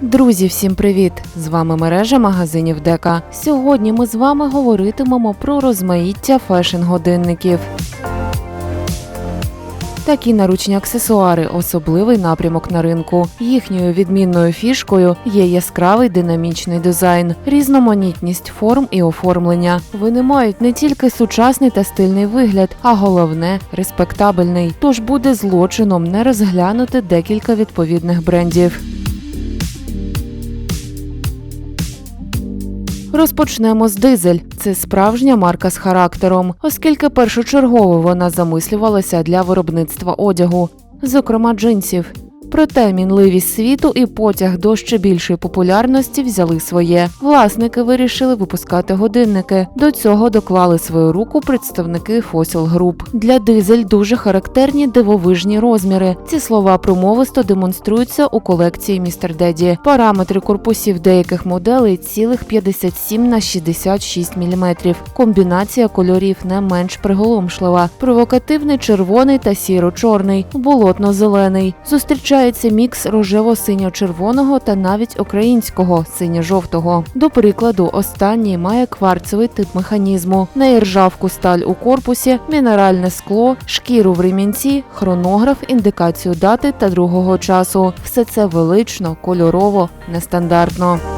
Друзі, всім привіт! З вами мережа магазинів Дека. Сьогодні ми з вами говоритимемо про розмаїття фешн-годинників. Такі наручні аксесуари особливий напрямок на ринку. Їхньою відмінною фішкою є яскравий динамічний дизайн, різноманітність форм і оформлення. Вони мають не тільки сучасний та стильний вигляд, а головне респектабельний. Тож буде злочином не розглянути декілька відповідних брендів. Розпочнемо з дизель. Це справжня марка з характером, оскільки першочергово вона замислювалася для виробництва одягу, зокрема джинсів. Проте мінливість світу і потяг до ще більшої популярності взяли своє. Власники вирішили випускати годинники. До цього доклали свою руку представники Fossil Group. Для дизель дуже характерні дивовижні розміри. Ці слова промовисто демонструються у колекції Містер Деді. Параметри корпусів деяких моделей цілих 57 на 66 мм. Комбінація кольорів не менш приголомшлива. Провокативний червоний та сіро-чорний, болотно-зелений. Зустрічається мікс рожево-синьо-червоного та навіть українського синьо-жовтого. До прикладу, останній має кварцевий тип механізму, неіржавку сталь у корпусі, мінеральне скло, шкіру в ремінці, хронограф, індикацію дати та другого часу. Все це велично, кольорово, нестандартно.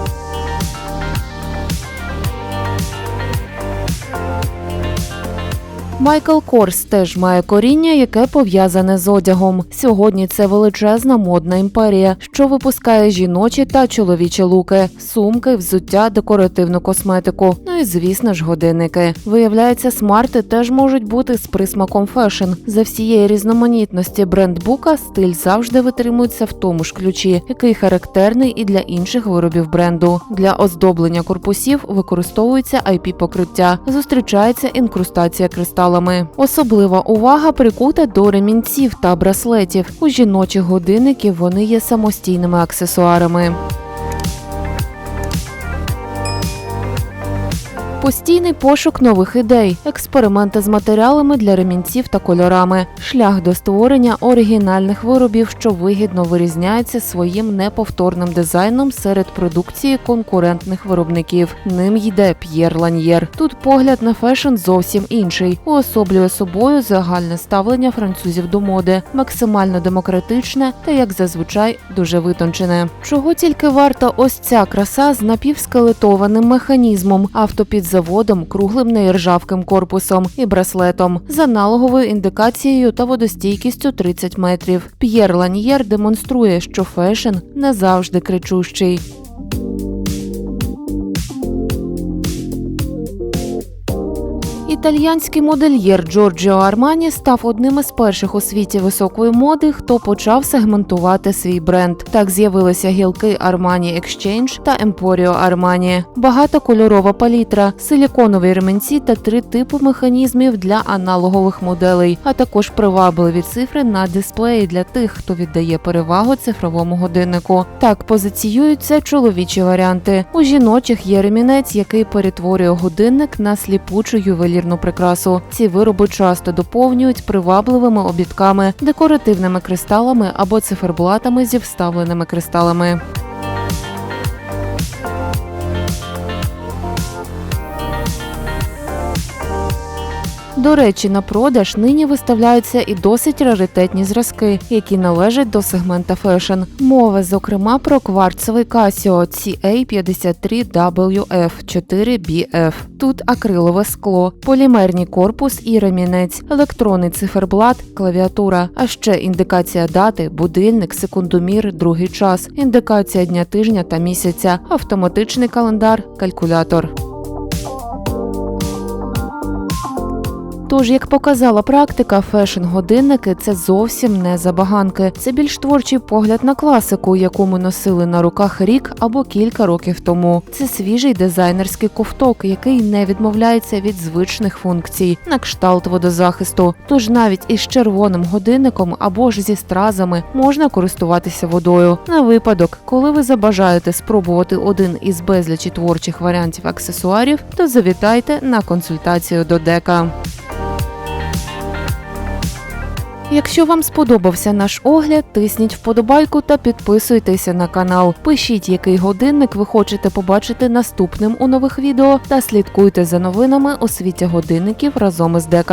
Майкл Корс теж має коріння, яке пов'язане з одягом. Сьогодні це величезна модна імперія, що випускає жіночі та чоловічі луки, сумки, взуття, декоративну косметику. Ну і звісно ж, годинники. Виявляється, смарти теж можуть бути з присмаком фешн. За всієї різноманітності брендбука стиль завжди витримується в тому ж ключі, який характерний і для інших виробів бренду. Для оздоблення корпусів використовується IP покриття. Зустрічається інкрустація кристалами. Особлива увага прикута до ремінців та браслетів. У жіночих годинників вони є самостійними аксесуарами. Постійний пошук нових ідей, експерименти з матеріалами для ремінців та кольорами, шлях до створення оригінальних виробів, що вигідно вирізняються своїм неповторним дизайном серед продукції конкурентних виробників. Ним йде П'єр Ланьєр. Тут погляд на фешн зовсім інший. Уособлює собою загальне ставлення французів до моди, максимально демократичне та, як зазвичай, дуже витончене. Чого тільки варта ось ця краса з напівскелетованим механізмом, автопідзаводом, круглим неіржавким корпусом і браслетом з аналоговою індикацією та водостійкістю 30 метрів. П'єр Ланьєр демонструє, що фешн не завжди кричущий. Італьянський модельєр Джорджіо Армані став одним із перших у світі високої моди, хто почав сегментувати свій бренд. Так з'явилися гілки Armani Exchange та Emporio Armani. Багатокольорова палітра, силіконові ременці та три типи механізмів для аналогових моделей, а також привабливі цифри на дисплеї для тих, хто віддає перевагу цифровому годиннику. Так позиціюються чоловічі варіанти. У жіночих є ремінець, який перетворює годинник на сліпучу ювелірну прикрасу. Ці вироби часто доповнюють привабливими обідками, декоративними кристалами або циферблатами зі вставленими кристалами. До речі, на продаж нині виставляються і досить раритетні зразки, які належать до сегмента фешн. Мова, зокрема, про кварцевий Casio CA53WF 4BF. Тут акрилове скло, полімерний корпус і ремінець, електронний циферблат, клавіатура, а ще індикація дати, будильник, секундомір, другий час, індикація дня тижня та місяця, автоматичний календар, калькулятор. Тож, як показала практика, фешн-годинники це зовсім не забаганки. Це більш творчий погляд на класику, яку ми носили на руках рік або кілька років тому. Це свіжий дизайнерський ковток, який не відмовляється від звичних функцій, на кшталт водозахисту. Тож навіть із червоним годинником або ж зі стразами можна користуватися водою на випадок, коли ви забажаєте спробувати один із безлічі творчих варіантів аксесуарів, то завітайте на консультацію до дека. Якщо вам сподобався наш огляд, тисніть вподобайку та підписуйтеся на канал. Пишіть, який годинник ви хочете побачити наступним у нових відео, та слідкуйте за новинами у світі годинників разом із ДК.